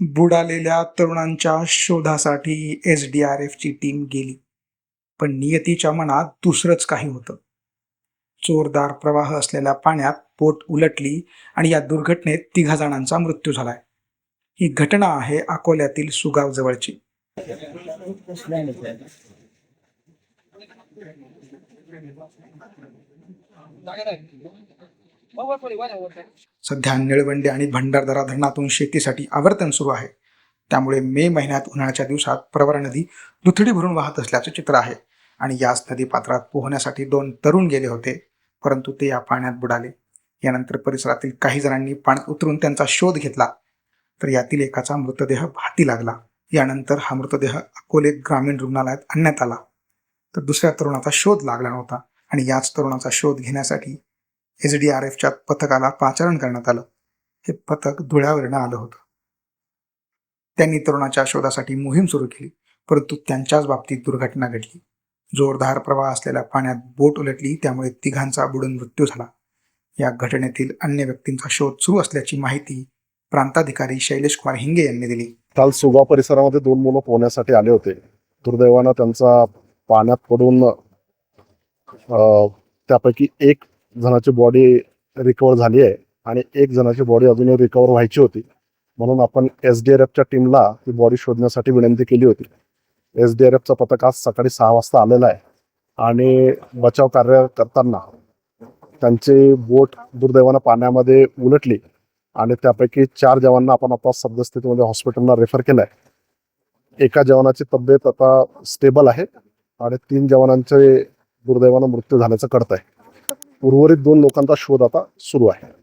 बुडालेल्या तरुणांच्या शोधासाठी एस डी आर एफची टीम गेली. पण नियतीच्या मनात दुसरंच काही होतं. जोरदार प्रवाह असलेल्या पाण्यात बोट उलटली आणि या दुर्घटनेत तिघा जणांचा मृत्यू झालाय. ही घटना आहे अकोल्यातील सुगाव जवळची. सध्या निळवंडे आणि भंडारदरा धरणातून शेतीसाठी आवर्तन सुरू आहे. त्यामुळे मे महिन्यात उन्हाळ्याच्या दिवसात प्रवरा नदी दुथडी भरून वाहत असल्याचं चित्र आहे आणि याच नदी पात्रात पोहण्यासाठी दोन तरुण गेले होते परंतु ते या पाण्यात बुडाले. यानंतर परिसरातील काही जणांनी पाण्यात उतरून त्यांचा शोध घेतला. तर यातील एकाचा मृतदेह भाती लागला. यानंतर हा मृतदेह अकोले ग्रामीण रुग्णालयात आणण्यात आला. तर दुसऱ्या तरुणाचा शोध लागला नव्हता आणि याच तरुणाचा शोध घेण्यासाठी एस डी आर एफच्या पथकाला पाचारण करण्यात आलं. हे पथक धुळ्यावरनं आलं होतं. त्यांनी तरुणाच्या शोधासाठी मोहीम सुरू केली परंतु त्यांच्याच बाबतीत दुर्घटना घडली. जोरदार प्रवाह असलेल्या पाण्यात बोट उलटली त्यामुळे तिघांचा बुडून मृत्यू झाला. या घटनेतील अन्य व्यक्तींचा शोध सुरू असल्याची माहिती प्रांताधिकारी शैलेश कुमार हिंगे यांनी दिली. काल सुगाव परिसरामध्ये दोन मुलं पोहण्यासाठी आले होते. दुर्दैवानं त्यांचा पाण्यात पडून अं, त्यापैकी एक जणाची बॉडी रिकवर झाली आहे आणि एक जणाची बॉडी अजूनही रिकवर व्हायची होती. म्हणून आपण एस डी आर एफच्या टीमला ती बॉडी शोधण्यासाठी विनंती केली होती. एस डी आर एफचं पथक आज सकाळी सहा वाजता आलेलं आहे. आणि बचाव कार्य करताना त्यांची बोट दुर्दैवानं पाण्यामध्ये उलटली आणि त्यापैकी चार जवानांना आपण आता सद्यस्थितीमध्ये हॉस्पिटलला रेफर केलंय. एका जवानाची तब्येत आता स्टेबल आहे आणि तीन जवानांचे दुर्दैवानं मृत्यू झाल्याचं कळत आहे उर्वरित दोन लोकांचा शोध आता सुरू आहे.